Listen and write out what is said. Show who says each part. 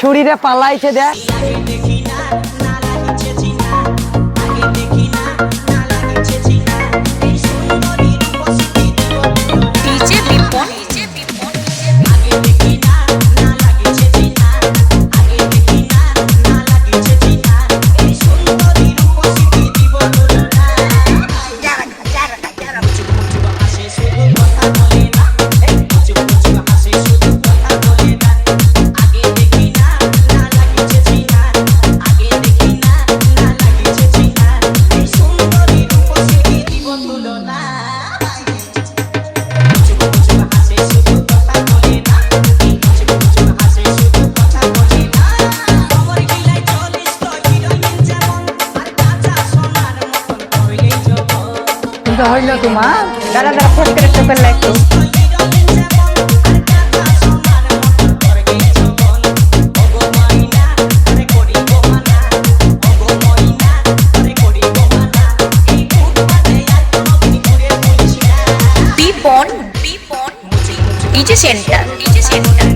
Speaker 1: ছুরিরে পালাইছে দেখ
Speaker 2: বিপন।
Speaker 3: হইল তোমার? দাঁড়া দাঁড়া ফোন করে চোখের
Speaker 2: Dipan DJ centre DJ centre